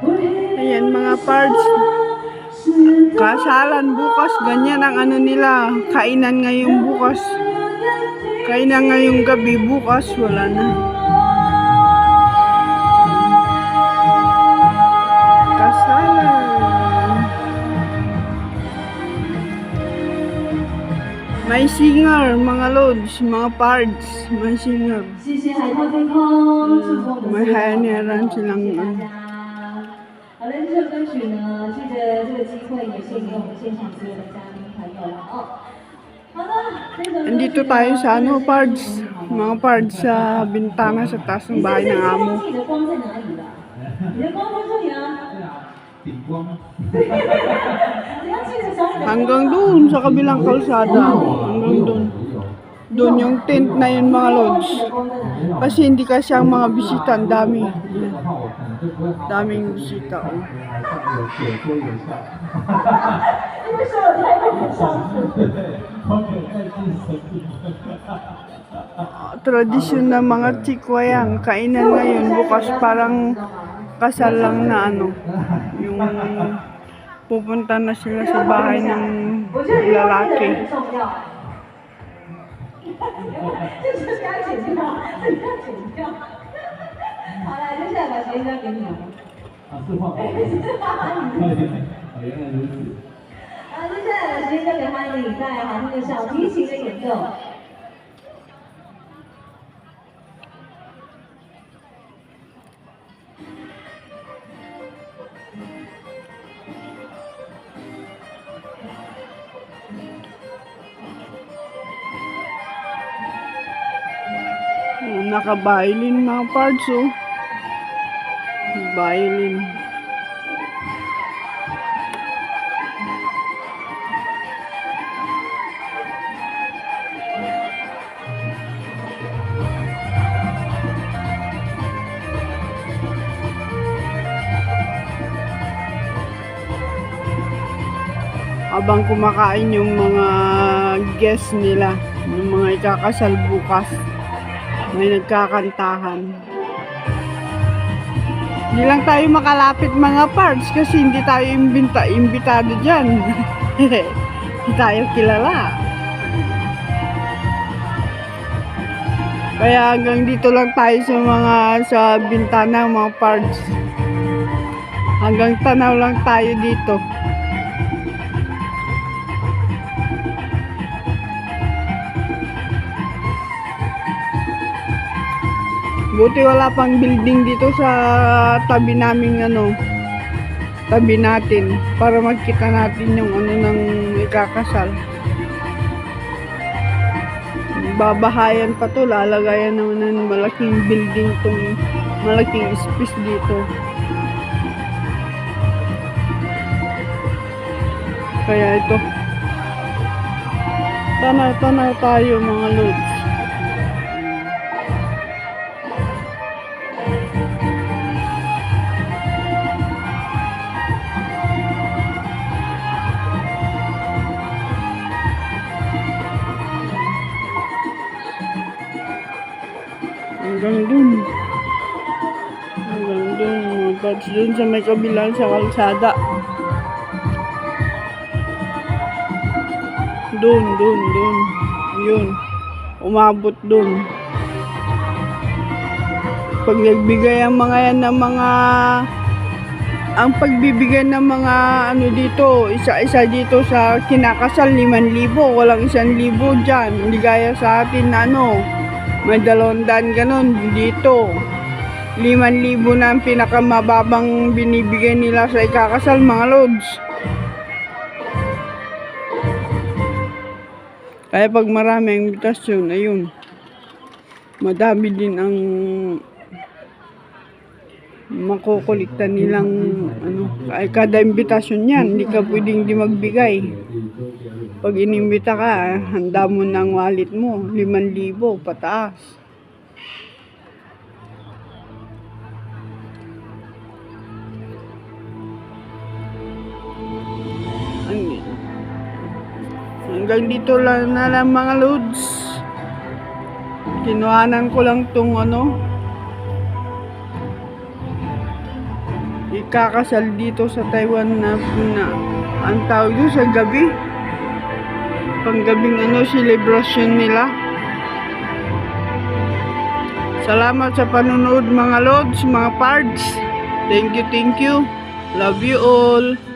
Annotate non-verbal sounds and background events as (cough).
Ayan mga parts. Kasalan bukas. Ganyan ang ano nila. Kainan ngayong bukas. Kainan ngayong gabi. Bukas wala na. Kasalan. May singer, mga loads, mga parts, may singer. May haneran silang... Uh, 了，这首歌曲呢，借着这个机会也献给我们现场所有的嘉宾朋友了哦。好的，这首歌曲 Andito tayo sa ano, parts. Mga parts sa bintana sa taas ng bahay ng amo. (laughs) 你的光在哪里了？你的光在这里啊！顶光。你要记得找你的光 Hanggang doon sa kabilang kalsada. Hanggang doon. doon yung tent na yun mga lodge. Kasi hindi kasi ang mga bisita, ang dami. Daming bisita. Oh. Ah, tradisyon ng mga chikwayang, kainan ngayon bukas parang kasal lang na ano, yung pupunta na sila sa bahay ng lalaki. (laughs) 这是该剪掉，这个要剪掉。(laughs) 好了，接下来把时间交给你了。啊，是画宝。(laughs) 哦，原来如此。好，接下来把时间交给欢迎带来好听的小提琴的演奏。Naka-violin mga parts oh. Violin. Abang kumakain yung mga guests nila, yung mga ikakasal bukas may nagkakantahan. Hindi lang tayo makalapit mga parts kasi hindi tayo imbita, imbitado dyan. (laughs) hindi tayo kilala. Kaya hanggang dito lang tayo sa mga sa bintana mga parts. Hanggang tanaw lang tayo dito. Buti wala pang building dito sa tabi naming ano, tabi natin para magkita natin yung ano ng ikakasal. Babahayan pa to, lalagayan naman ng malaking building tong malaking space dito. Kaya ito. Tanaw-tanaw tayo mga lods. Hanggang dun. Hanggang dun. Mga pads dun sa may kabilang sa kalsada. Dun, dun, dun. Yun. Umabot dun. Pag nagbigay ang mga yan ng mga ang pagbibigay ng mga ano dito, isa-isa dito sa kinakasal, 5,000. Walang 1,000 dyan. Hindi gaya sa atin na ano, may dalawang ganon dito. 5,000 na ang pinakamababang binibigay nila sa ikakasal mga lods. Kaya pag marami ang invitasyon, ayun. Madami din ang makukulikta nilang ano, ay kada imbitasyon yan, hindi ka pwedeng di magbigay. Pag inimbita ka, handa mo ng wallet mo, 5,000 pataas. Ang- Hanggang dito lang na lang mga loads. Kinuhanan ko lang tong ano, ikakasal dito sa Taiwan na, na ang tawag doon sa gabi. Panggabing ano, celebration nila. Salamat sa panunood mga lods, mga pards. Thank you, thank you. Love you all.